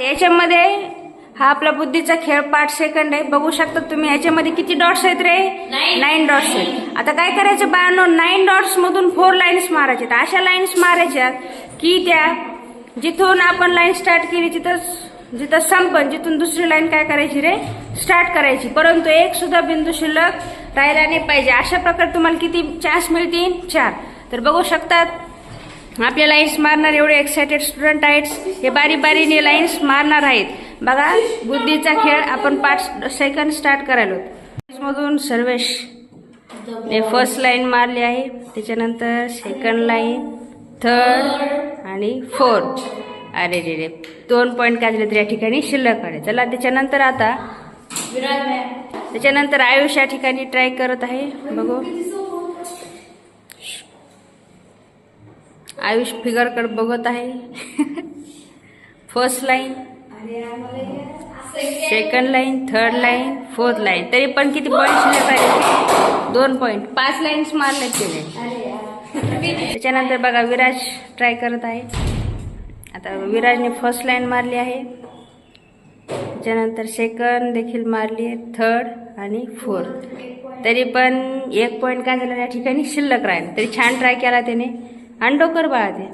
याच्यामध्ये हा आपला बुद्धीचा खेळ पाठ सेकंड आहे. बघू शकता तुम्ही याच्यामध्ये किती डॉट्स आहेत रे? नाईन डॉट्स आहेत. आता काय करायचं बाळांनो? नाईन डॉट्स मधून फोर लाईन्स मारायचे तर अशा लाईन्स मारायच्या की त्या जिथून आपण लाईन स्टार्ट केली तिथं जिथं संपन जिथून दुसरी लाईन काय करायची रे? स्टार्ट करायची. परंतु एक सुद्धा बिंदू शिल्लक राहिला नाही पाहिजे. अशा प्रकारे तुम्हाला किती चान्स मिळतील? चार. तर बघू शकतात आपले लाईन्स मारणार एवढे एक्सायटेड स्टुडंट आहेत. हे बारी बारीने लाईन्स मारणार आहेत. बघा बुद्धीचा खेळ आपण पाच सेकंड स्टार्ट करायलो. मधून सर्वेश हे फर्स्ट लाईन मारली आहे. त्याच्यानंतर सेकंड लाईन थर्ड आणि फोर्थ अरे रे रे दोन पॉईंट काढले तर या ठिकाणी शिल्लक आहे. चला त्याच्यानंतर आता त्याच्यानंतर आयुष या ठिकाणी ट्राय करत आहे. बघू. आयुष फिगरकडे बघत आहे. First line second line third line fourth line तरी पण किती पॉईंट शिल्लक आहे? दोन पॉईंट पाच लाईन्स मारले त्याने त्याच्यानंतर बघा विराज ट्राय करत आहे. आता विराजने फर्स्ट लाईन मारली आहे. त्याच्यानंतर सेकंड देखील मारली आहे. थर्ड आणि फोर्थ तरी पण एक पॉईंट काय झालं? या ठिकाणी शिल्लक राहील. तरी छान ट्राय केला त्याने अंडोकर बाळा ते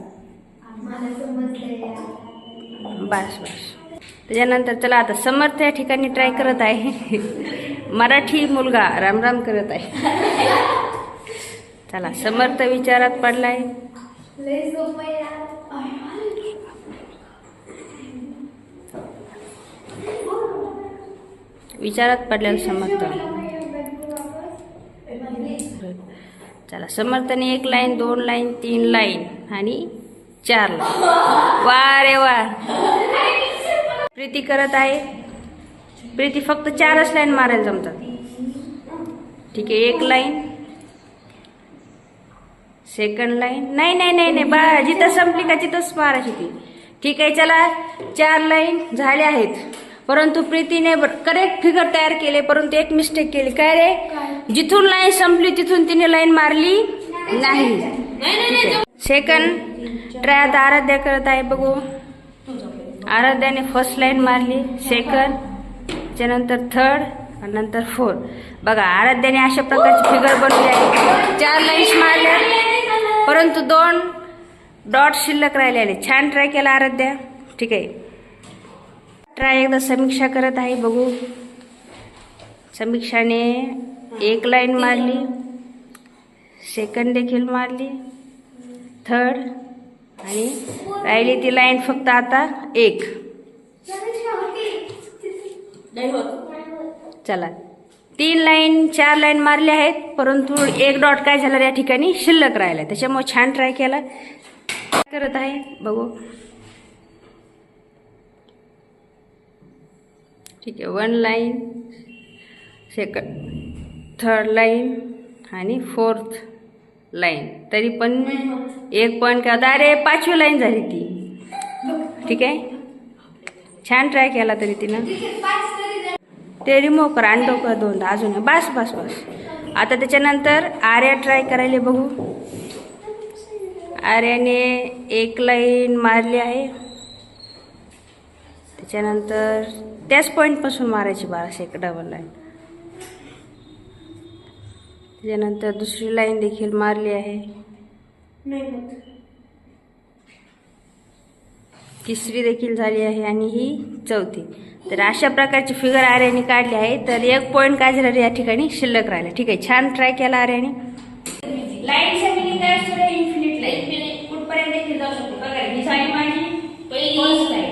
बस बस. त्याच्यानंतर चला आता समर्थ या ठिकाणी ट्राय करत आहे. मराठी मुलगा रामराम करत आहे. चला समर्थ विचारात पडलाय. विचारात पडलेला समर्थ. चला समर्थने एक लाईन दोन लाईन तीन लाईन आणि चार लाईन. वा रे वा. प्रीती करत आहे. प्रीती फक्त चारच लाईन मारायला जमतात. ठीक आहे एक लाईन. सेकंड लाईन नाही नाही नाही नाही बा जिथं संपली का तिथंच मारायची ती ठीक आहे चला चार लाईन झाल्या आहेत. परंतु प्रीतीने करेक्ट फिगर तयार केले परंतु एक मिस्टेक केली. काय रे? जिथून लाईन संपली तिथून तिने लाईन मारली? नाही. सेकंड ट्राय आता आराध्या करत आहे बघू. आराध्याने फर्स्ट लाईन मारली सेकंड त्याच्यानंतर थर्ड आणि नंतर फोर्थ बघा आराध्याने अशा प्रकारची फिगर बनवली आहे चार लाईन्स मारल्या. परंतु दोन डॉट शिल्लक राहिलेले छान ट्राय केला आराध्या. ठीक आहे. ट्राय एकदा समीक्षा करत आहे बघू. समीक्षाने एक लाईन मारली. सेकंड देखील मारली. थर्ड आणि राहिली ती लाईन फक्त आता एक. चला. तीन लाईन चार लाईन मारल्या आहेत परंतु एक डॉट काय झालं या ठिकाणी? शिल्लक राहिला त्याच्यामुळे छान ट्राय केला. करत आहे. बघू. ठीक आहे. One line second third line आणि फोर्थ लाईन तरी पण एक पॉईंट का? होता अरे पाचवी लाईन झाली ती. ठीक आहे? छान ट्राय केला तरी तिनं. ते रिमूव्ह करा. आणि कर दोन अजून आहे. बस बस बस. आता त्याच्यानंतर आर्या ट्राय करायला बघू. आर्याने एक लाईन मारली आहे. त्याच्यानंतर त्याच पॉईंटपासून मारायची बाराशे एक डबल लाईन त्याच्यानंतर दुसरी लाईन देखील मारली आहे. तिसरी देखील झाली आहे आणि ही चौथी. तर अशा प्रकारची फिगर आर्याने काढली आहे. तर एक पॉईंट काय झालं या ठिकाणी शिल्लक राहिला. ठीक आहे छान ट्राय केला आर्याने. लाईन लाईन कुठपर्यंत देखील जाऊ शकतो? बघा ही झाली माझी लाईन